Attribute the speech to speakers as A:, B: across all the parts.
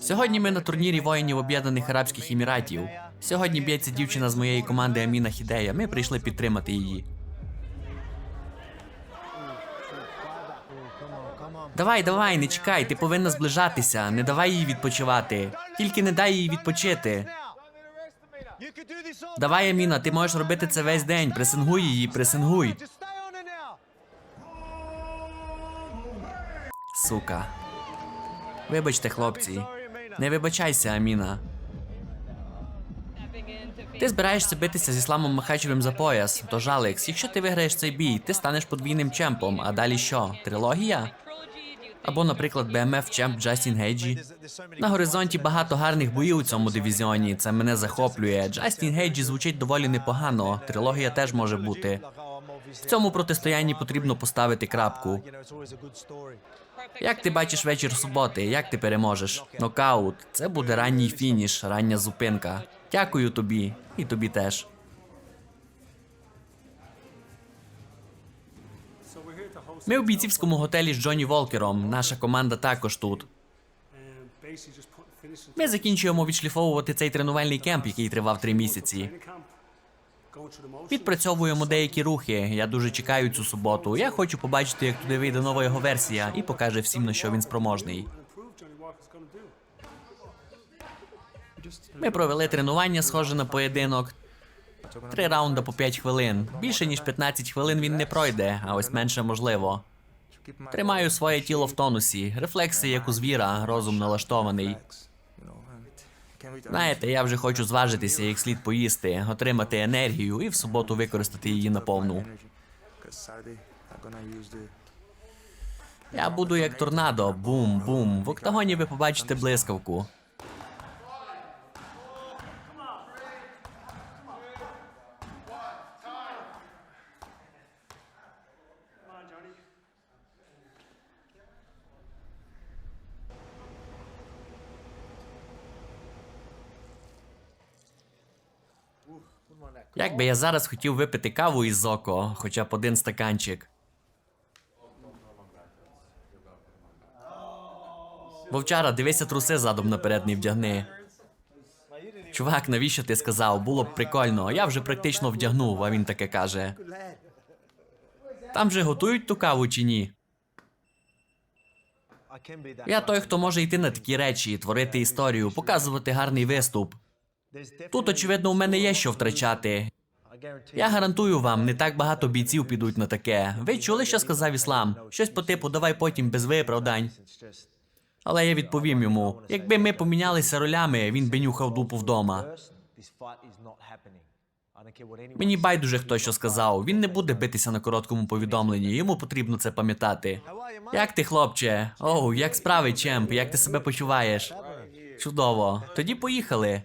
A: Сьогодні ми на турнірі воїнів Об'єднаних Арабських Еміратів. Сьогодні б'ється дівчина з моєї команди Аміна Хідея. Ми прийшли підтримати її. Давай, давай, не чекай, ти повинна зближатися. Не давай їй відпочивати. Тільки не дай їй відпочити. Давай, Аміна, ти можеш робити це весь день. Пресингуй її, пресингуй. Сука. Вибачте, хлопці. Не вибачайся, Аміна. Ти збираєшся битися з Ісламом Махачевим за пояс. Тож, Алекс, якщо ти виграєш цей бій, ти станеш подвійним чемпом. А далі що? Трилогія? Або, наприклад, BMF чемп Джастін Гейджі. На горизонті багато гарних боїв у цьому дивізіоні. Це мене захоплює. Джастін Гейджі звучить доволі непогано. Трилогія теж може бути. В цьому протистоянні потрібно поставити крапку. Як ти бачиш вечір суботи? Як ти переможеш? Нокаут. Це буде ранній фініш, рання зупинка. Дякую тобі. І тобі теж. Ми у бійцівському готелі з Джонні Волкером. Наша команда також тут. Ми закінчуємо відшліфовувати цей тренувальний кемп, який тривав три місяці. Відпрацьовуємо деякі рухи. Я дуже чекаю цю суботу. Я хочу побачити, як туди вийде нова його версія і покаже всім, на що він спроможний. Ми провели тренування, схоже на поєдинок. Три раунди по 5 хвилин. Більше ніж 15 хвилин він не пройде, а ось менше можливо. Тримаю своє тіло в тонусі, рефлекси, як у звіра, розум налаштований. Знаєте, я вже хочу зважитися, як слід поїсти, отримати енергію і в суботу використати її наповну. Я буду як торнадо, бум-бум. В октагоні ви побачите блискавку. Як би я зараз хотів випити каву із Зоко, хоча б один стаканчик. Вовчара, дивися труси задом наперед не вдягни. Чувак, навіщо ти сказав? Було б прикольно. Я вже практично вдягнув, а він таке каже. Там же готують ту каву чи ні? Я той, хто може йти на такі речі, творити історію, показувати гарний виступ. Тут, очевидно, у мене є що втрачати. Я гарантую вам, не так багато бійців підуть на таке. Ви чули, що сказав іслам? Щось по типу давай потім без виправдань. Але я відповім йому: якби ми помінялися ролями, він би нюхав дупу вдома. Мені байдуже хто що сказав. Він не буде битися на короткому повідомленні. Йому потрібно це пам'ятати. Як ти, хлопче? Оу, як справи, чемп? Як ти себе почуваєш? Чудово. Тоді поїхали.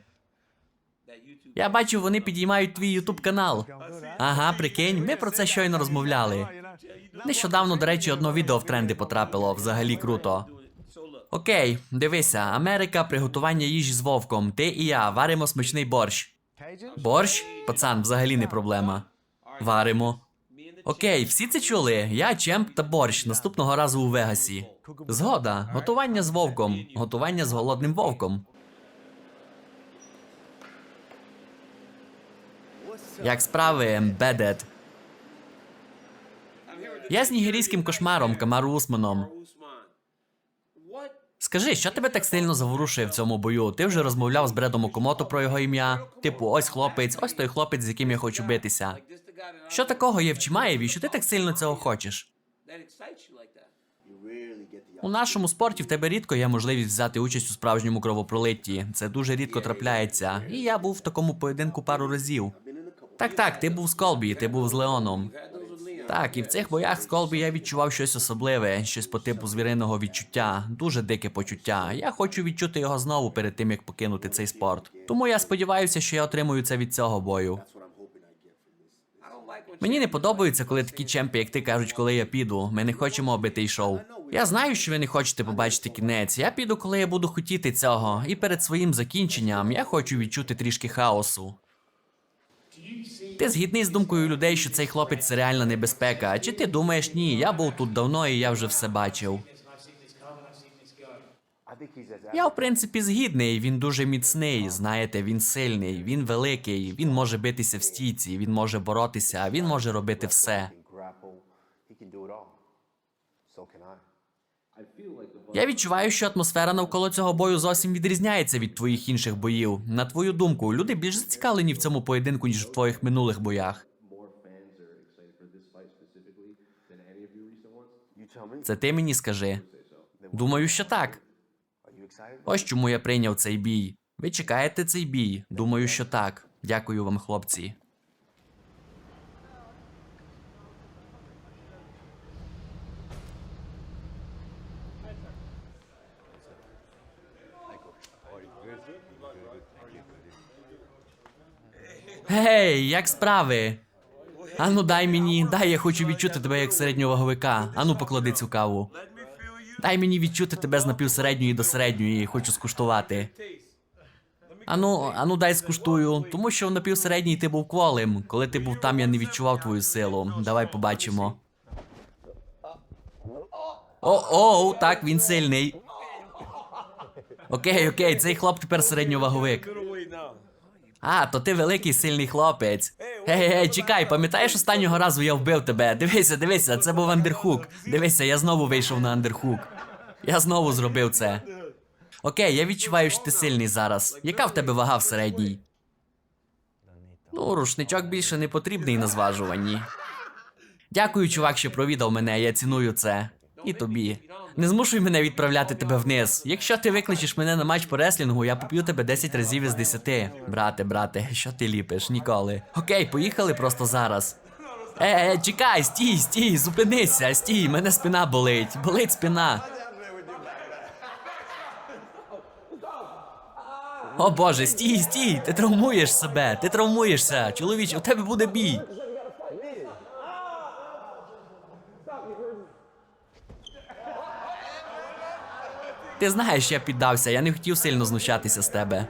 A: Я бачу, вони підіймають твій ютуб канал. Ага, прикинь, ми про це щойно розмовляли. Нещодавно, до речі, одно відео в тренди потрапило, взагалі круто. Окей, дивися, Америка, приготування їжі з вовком. Ти і я варимо смачний борщ. Борщ? Пацан, взагалі не проблема. Варимо. Окей, всі це чули. Я чемп та борщ наступного разу у Вегасі. Згода, готування з вовком, готування з голодним вовком. Як справи, Embedded? Я з нігерійським кошмаром Камару Усманом. Скажи, що тебе так сильно заворушує в цьому бою? Ти вже розмовляв з Бредом Окомото про його ім'я. Типу, ось хлопець, ось той хлопець, з яким я хочу битися. Що такого є в Чимаєві, що ти так сильно цього хочеш? У нашому спорті в тебе рідко є можливість взяти участь у справжньому кровопролитті. Це дуже рідко трапляється. І я був в такому поєдинку пару разів. Так, так, ти був з Колбі, ти був з Леоном. Так, і в цих боях з Колбі я відчував щось особливе, щось по типу звіриного відчуття, дуже дике почуття. Я хочу відчути його знову перед тим, як покинути цей спорт. Тому я сподіваюся, що я отримую це від цього бою. Мені не подобається, коли такі чемпи, як ти кажуть, коли я піду. Ми не хочемо бити шоу. Я знаю, що ви не хочете побачити кінець. Я піду, коли я буду хотіти цього. І перед своїм закінченням я хочу відчути трішки хаосу. Ти згідний з думкою людей, що цей хлопець це реальна небезпека. А Чи ти думаєш ні? Я був тут давно і я вже все бачив. Я, в принципі, згідний. Він дуже міцний. Знаєте, він сильний, він великий, він може битися в стійці, він може боротися, він може робити все. Я відчуваю, що атмосфера навколо цього бою зовсім відрізняється від твоїх інших боїв. На твою думку, люди більш зацікавлені в цьому поєдинку, ніж в твоїх минулих боях. Це ти мені скажи. Думаю, що так. Ось чому я прийняв цей бій. Ви чекаєте цей бій? Думаю, що так. Дякую вам, хлопці. Гей, як справи? Ану, дай мені, дай я хочу відчути тебе як середнього ваговика. Ану, поклади цю каву. Дай мені відчути тебе з напівсередньої до середньої, хочу скуштувати. Ану, ану, дай скуштую, тому що в напівсередній ти був кволим. Коли ти був там, я не відчував твою силу. Давай побачимо. О, о, так, він сильний. Окей, окей, цей хлоп тепер середньоваговик. А, то ти великий сильний хлопець. Гей, гей, чекай, пам'ятаєш останнього разу я вбив тебе? Дивися, дивися, це був андерхук. Дивися, я знову вийшов на андерхук. Я знову зробив це. Окей, я відчуваю, що ти сильний зараз. Яка в тебе вага в середній? Ну, рушничок більше не потрібний на зважуванні. Дякую, чувак, що провідав мене, я ціную це. І тобі. Не змушуй мене відправляти тебе вниз. Якщо ти викличеш мене на матч по реслінгу, я поп'ю тебе 10 разів із 10. Брате, брате, що ти ліпиш? Ніколи. Окей, поїхали просто зараз. Е, е, чекай, стій, стій, зупинися, стій, мене спина болить. Болить спина. О боже, стій, стій, ти травмуєш себе, ти травмуєшся. Чоловіч, у тебе буде бій. Ти знаєш, я піддався, я не хотів сильно знущатися з тебе.